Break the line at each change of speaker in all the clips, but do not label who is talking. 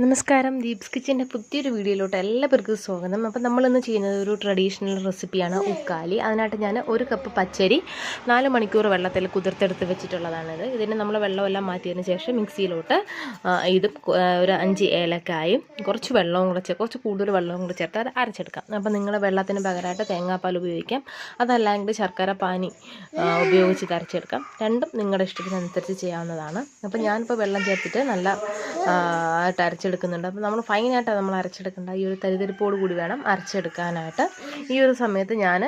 നമസ്കാരം. ദീപ്സ് കിച്ചന്റെ പുതിയൊരു വീഡിയോയിലോട്ട് എല്ലാവർക്കും സ്വാഗതം. അപ്പോൾ നമ്മളിന്ന് ചെയ്യുന്നത് ഒരു ട്രഡീഷണൽ റെസിപ്പിയാണ് ഉക്കാലി. അതിനായിട്ട് ഞാൻ ഒരു കപ്പ് പച്ചരി നാല് മണിക്കൂർ വെള്ളത്തിൽ കുതിർത്തെടുത്ത് വെച്ചിട്ടുള്ളതാണിത് ഇതിന് നമ്മൾ വെള്ളമെല്ലാം മാറ്റിയതിന് ശേഷം മിക്സിയിലോട്ട് ഇത് ഒരു അഞ്ച് ഏലക്കായും കുറച്ച് വെള്ളവും കൂടെ കുറച്ച് കൂടുതൽ വെള്ളവും കൂടെ ചേർത്ത് അത് അരച്ചെടുക്കാം. അപ്പോൾ നിങ്ങൾ വെള്ളത്തിന് പകരമായിട്ട് തേങ്ങാപ്പാൽ ഉപയോഗിക്കാം. അതല്ലെങ്കിൽ ശർക്കര പാനി ഉപയോഗിച്ച് അരച്ചെടുക്കാം രണ്ടും നിങ്ങളുടെ ഇഷ്ടത്തിനനുസരിച്ച് ചെയ്യാവുന്നതാണ്. അപ്പോൾ ഞാനിപ്പോൾ വെള്ളം ചേർത്തിട്ട് നല്ല ആയിട്ട് ആയിട്ട് അരച്ചെടുക്കുന്നുണ്ട്. അപ്പോൾ നമ്മൾ ഫൈനായിട്ടാണ് നമ്മൾ അരച്ചെടുക്കേണ്ട. ഈ ഒരു തരിതരിപ്പോട് കൂടി വേണം അരച്ചെടുക്കാനായിട്ട്. ഈ ഒരു സമയത്ത് ഞാൻ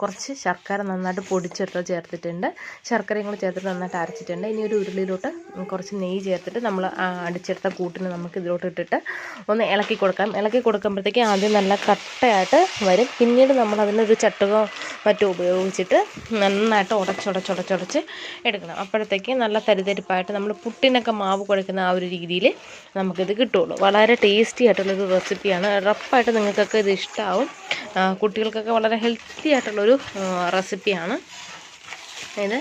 കുറച്ച് ശർക്കര നന്നായിട്ട് പൊടിച്ചെടുത്ത് ചേർത്തിട്ടുണ്ട്. ശർക്കരയും കൂടി ചേർത്തിട്ട് നന്നായിട്ട് അരച്ചിട്ടുണ്ട്. ഇനി ഒരു ഉരുളിയിലോട്ട് കുറച്ച് നെയ്യ് ചേർത്തിട്ട് നമ്മൾ അടിച്ചെടുത്ത കൂട്ടിന് നമുക്ക് ഇതിലോട്ട് ഇട്ടിട്ട് ഒന്ന് ഇളക്കി കൊടുക്കാം. ഇളക്കി കൊടുക്കുമ്പോഴത്തേക്ക് ആദ്യം നല്ല കട്ടയായിട്ട് വരും. പിന്നീട് നമ്മൾ അതിനൊരു ചട്ടുകോ മറ്റോ ഉപയോഗിച്ചിട്ട് നന്നായിട്ട് ഉടച്ചുടച്ചുടച്ചുടച്ച് എടുക്കണം. അപ്പോഴത്തേക്ക് നല്ല തരിതരിപ്പായിട്ട് നമ്മൾ പുട്ടിനൊക്കെ മാവ് കുഴക്കുന്ന ആ ഒരു രീതിയിൽ നമുക്കിത് കിട്ടുള്ളൂ. വളരെ ടേസ്റ്റി ആയിട്ടുള്ളൊരു റെസിപ്പിയാണ്. ഉറപ്പായിട്ട് നിങ്ങൾക്കൊക്കെ ഇത് ഇഷ്ടമാവും കുട്ടികൾക്കൊക്കെ വളരെ ഹെൽത്തി ആയിട്ടുള്ളൊരു ആ, റെസിപ്പിയാണ് ഇത്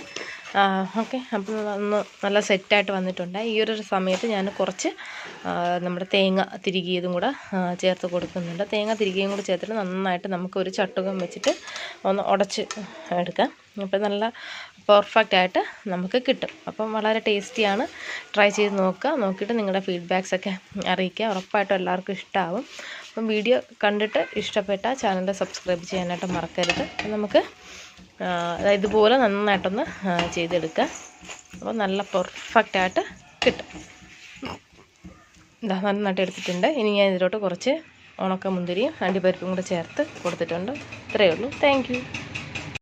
ഓക്കെ. അപ്പം ഒന്ന് നല്ല സെറ്റായിട്ട് വന്നിട്ടുണ്ട്. ഈ ഒരു സമയത്ത് ഞാൻ കുറച്ച് നമ്മുടെ തേങ്ങ തിരികിയതും കൂടെ ചേർത്ത് കൊടുക്കുന്നുണ്ട്. തേങ്ങ തിരികിയും കൂടെ ചേർത്തിട്ട് നന്നായിട്ട് നമുക്ക് ഒരു ചട്ടുകം വെച്ചിട്ട് ഒന്ന് ഉടച്ച് എടുക്കാം. അപ്പം നല്ല പെർഫെക്റ്റ് ആയിട്ട് നമുക്ക് കിട്ടും. അപ്പം വളരെ ടേസ്റ്റിയാണ്. ട്രൈ ചെയ്ത് നോക്കുക. നോക്കിയിട്ട് നിങ്ങളുടെ ഫീഡ്ബാക്സ് ഒക്കെ അറിയിക്കുക. ഉറപ്പായിട്ടും എല്ലാവർക്കും ഇഷ്ടമാവും അപ്പം വീഡിയോ കണ്ടിട്ട് ഇഷ്ടപ്പെട്ട ചാനൽ സബ്സ്ക്രൈബ് ചെയ്യാനായിട്ട് മറക്കരുത്. നമുക്ക് ഇതുപോലെ നന്നായിട്ടൊന്ന് ചെയ്തെടുക്കുക അപ്പോൾ നല്ല പെർഫെക്റ്റ് ആയിട്ട് കിട്ടും. ഇതാ നന്നായിട്ട് എടുത്തിട്ടുണ്ട്. ഇനി ഞാൻ ഇതിലോട്ട് കുറച്ച് ഉണക്ക മുന്തിരിയും അണ്ടിപ്പരിപ്പും കൂടെ ചേർത്ത് കൊടുത്തിട്ടുണ്ട്. ഇത്രയേ ഉള്ളൂ. താങ്ക്